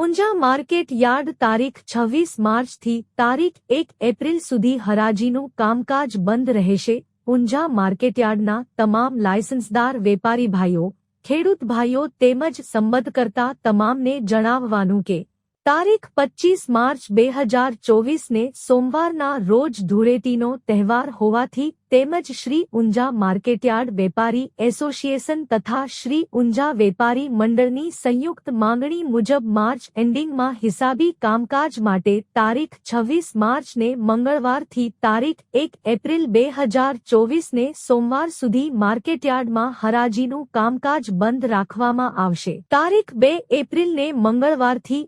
Unjha market yard તારીખ છવ્વીસ માર્ચથી તારીખ એક એપ્રિલ સુધી હરાજીનું કામકાજ બંધ રહેશે. ઊંઝા માર્કેટયાર્ડના તમામ લાયસન્સદાર વેપારી ભાઈઓ, ખેડૂત ભાઈઓ તેમજ સંબંધ કરતા તમામને જણાવવાનું કે તારીખ પચીસ માર્ચ બે હજાર ચોવીસને સોમવારના રોજ ધૂળેટીનો તહેવાર હોવાથી તેમજ શ્રી ઊંઝા માર્કેટયાર્ડ વેપારી એસોસિએશન તથા શ્રી ઊંઝા વેપારી મંડળની સંયુક્ત માંગણી મુજબ માર્ચ એન્ડિંગમાં હિસાબી કામકાજ માટે તારીખ છવ્વીસ માર્ચને મંગળવારથી તારીખ એક એપ્રિલ બે હજાર ચોવીસને સોમવાર સુધી માર્કેટયાર્ડમાં હરાજીનું કામકાજ બંધ રાખવામાં આવશે. તારીખ બે એપ્રિલને મંગળવારથી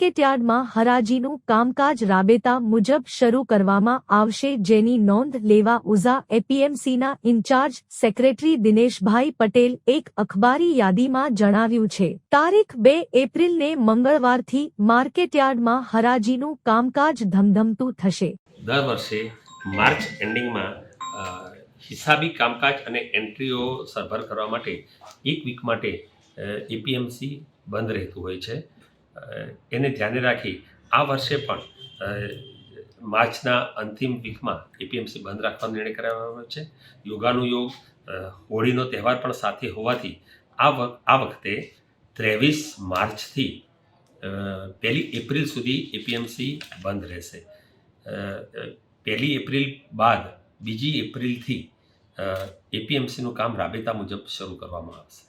માર્કેટયાર્ડમાં હરાજીનું કામકાજ રાબેતા મુજબ શરૂ કરવામાં આવશે જેની નોંધ લેવા ઉઝા એપીએમસીના ઇન્ચાર્જ સેક્રેટરી દિનેશભાઈ પટેલ એક અખબારી યાદીમાં જણાવ્યું છે. તારીખ બે એપ્રિલને મંગળવારથી માર્કેટયાર્ડમાં હરાજીનું કામકાજ ધમધમતું થશે. દર વર્ષે માર્ચ એન્ડિંગમાં હિસાબી કામકાજ અને એન્ટ્રીઓ સરભર કરવા માટે એક વીક માટે એપીએમસી બંધ રહેતું હોય છે. એને ધ્યાને રાખી આ વર્ષે પણ માર્ચના અંતિમ વીકમાં એપીએમસી બંધ રાખવાનો નિર્ણય કરવામાં આવ્યો છે. યોગાનું યોગ હોળીનો તહેવાર પણ સાથે હોવાથી આ વખ આ વખતે ત્રેવીસ માર્ચથી પહેલી એપ્રિલ સુધી એપીએમસી બંધ રહેશે. પહેલી એપ્રિલ બાદ બીજી એપ્રિલથી એપીએમસીનું કામ રાબેતા મુજબ શરૂ કરવામાં આવશે.